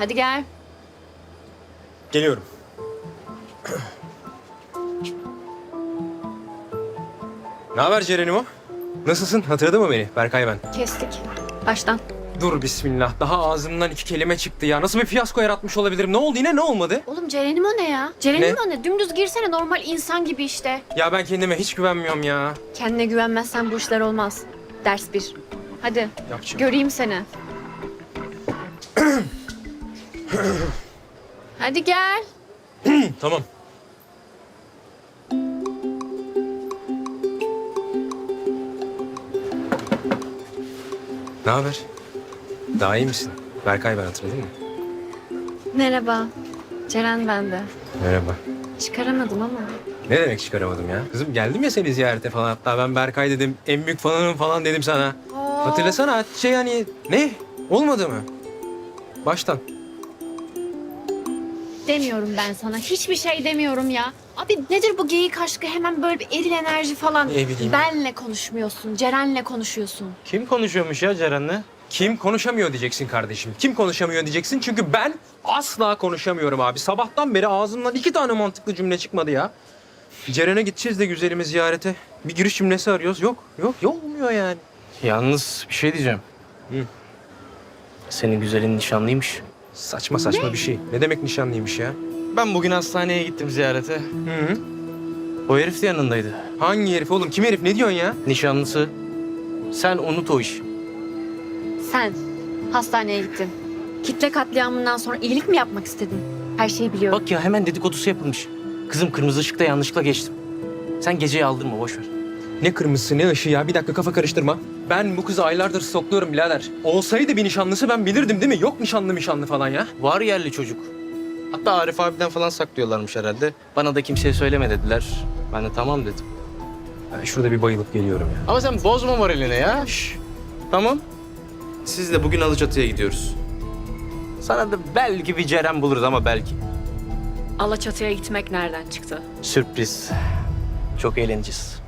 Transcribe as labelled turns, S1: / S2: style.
S1: Hadi gel.
S2: Geliyorum. ne haber Ceren'im Nasılsın? Hatırladın mı beni? Berkay ben.
S1: Kestik. Baştan.
S2: Dur bismillah. Daha ağzımdan iki kelime çıktı ya. Nasıl bir fiyasko yaratmış olabilirim? Ne oldu yine ne olmadı?
S1: Oğlum Ceren'im o ne ya? Ceren'im o ne? Dümdüz girsene normal insan gibi işte.
S2: Ya ben kendime hiç güvenmiyorum ya.
S1: Kendine güvenmezsen bu işler olmaz. Ders bir. Hadi
S2: Yapacağım.
S1: göreyim seni. Hadi gel.
S2: Tamam. Ne haber? Daha iyi misin? Berkay ben hatırladın mı?
S1: Merhaba. Ceren ben de.
S2: Merhaba.
S1: Çıkaramadım ama.
S2: Ne demek çıkaramadım ya? Kızım geldim ya seni ziyarete falan. Hatta ben Berkay dedim. En büyük fanınım falan dedim sana. Hatırlasana şey hani ne? Olmadı mı? Baştan.
S1: Demiyorum ben sana. Hiçbir şey demiyorum ya. Abi nedir bu geyik aşkı? Hemen böyle bir eril enerji falan.
S2: Ne bileyim.
S1: Benle konuşmuyorsun. Ceren'le konuşuyorsun.
S3: Kim konuşuyormuş ya Ceren'le?
S2: Kim konuşamıyor diyeceksin kardeşim. Kim konuşamıyor diyeceksin. Çünkü ben asla konuşamıyorum abi. Sabahtan beri ağzımdan iki tane mantıklı cümle çıkmadı ya. Ceren'e gideceğiz de güzelimi ziyarete. Bir giriş cümlesi arıyoruz. Yok, yok, yok olmuyor yani.
S3: Yalnız bir şey diyeceğim.
S2: Hı.
S3: Senin güzelin nişanlıymış.
S2: Saçma saçma bir şey. Ne demek nişanlıymış ya?
S3: Ben bugün hastaneye gittim ziyarete.
S2: Hı hı.
S3: O herif de yanındaydı.
S2: Hangi herif oğlum? Kim herif? Ne diyorsun ya?
S3: Nişanlısı. Sen unut o işi.
S1: Sen hastaneye gittin. Kitle katliamından sonra iyilik mi yapmak istedin? Her şeyi biliyorum.
S3: Bak ya hemen dedikodusu yapılmış. Kızım kırmızı ışıkta yanlışlıkla geçtim. Sen geceyi aldırma boş ver.
S2: Ne kırmızısı ne ışığı ya. Bir dakika kafa karıştırma. Ben bu kızı aylardır stokluyorum birader. Olsaydı bir nişanlısı ben bilirdim değil mi? Yok nişanlı nişanlı falan ya.
S3: Var yerli çocuk. Hatta Arif abiden falan saklıyorlarmış herhalde. Bana da kimseye söyleme dediler. Ben de tamam dedim.
S2: Ben şurada bir bayılıp geliyorum ya.
S3: Ama sen bozma moralini ya. Şş. Tamam. Siz de bugün Alaçatı'ya gidiyoruz. Sana da belki bir Ceren buluruz ama belki.
S1: Alaçatı'ya gitmek nereden çıktı?
S3: Sürpriz. Çok eğleneceğiz.